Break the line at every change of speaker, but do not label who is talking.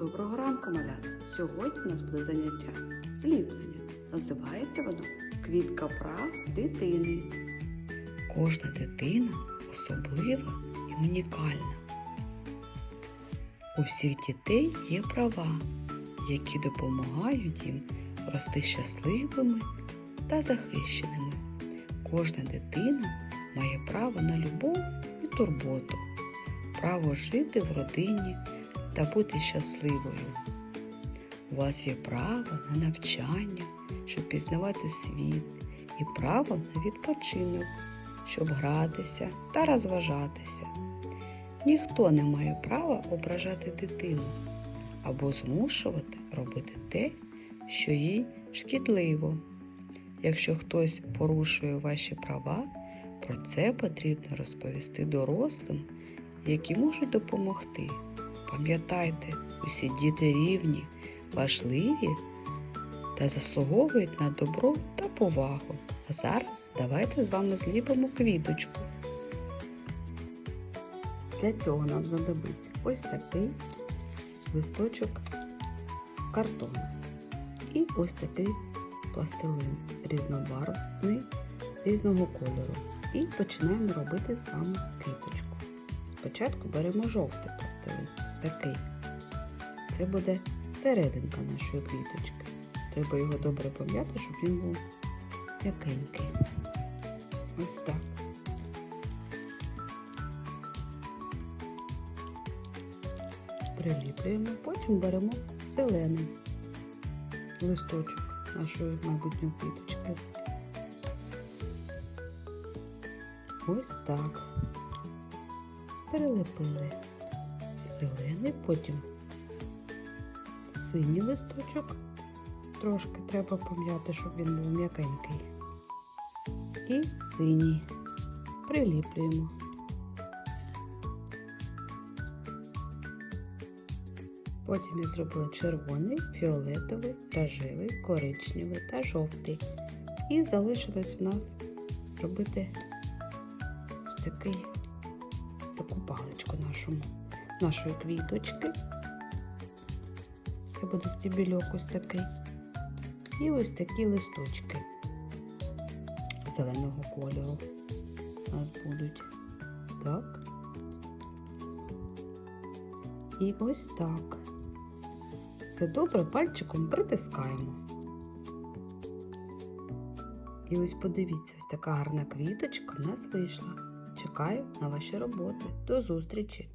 Доброго ранку, малята! Сьогодні у нас буде заняття зліплення. Називається воно Квітка прав дитини. Кожна дитина особлива і унікальна. У всіх дітей є права, які допомагають їм рости щасливими та захищеними. Кожна дитина має право на любов і турботу, право жити в родині та бути щасливою. У вас є право на навчання, щоб пізнавати світ, і право на відпочинок, щоб гратися та розважатися. Ніхто не має права ображати дитину або змушувати робити те, що їй шкідливо. Якщо хтось порушує ваші права, про це потрібно розповісти дорослим, які можуть допомогти. Пам'ятайте, усі діти рівні, важливі та заслуговують на добро та повагу. А зараз давайте з вами зліпимо квіточку. Для цього нам знадобиться ось такий листочок картону і ось такий пластилин різнобарвний різного кольору. І починаємо робити з вами квіточку. Спочатку беремо жовтий пластилин, ось такий. Це буде серединка нашої квіточки. Треба його добре пом'яти, щоб він був м'якенький. Ось так. Приліплюємо, потім беремо зелений листочок нашої майбутньої квіточки. Ось так. Перелепили зелений, потім синій листочок. Трошки треба пом'яти, щоб він був м'якенький. І синій. Приліплюємо. Потім я зробила червоний, фіолетовий, рожевий, коричневий та жовтий. І залишилось у нас зробити ось такий, таку паличку нашому, нашої квіточки. Це буде стібільок ось такий. І ось такі листочки зеленого кольору у нас будуть. Так. І ось так. Все добре пальчиком притискаємо. І ось подивіться, ось така гарна квіточка в нас вийшла. Чекаю на ваші роботи. До зустрічі!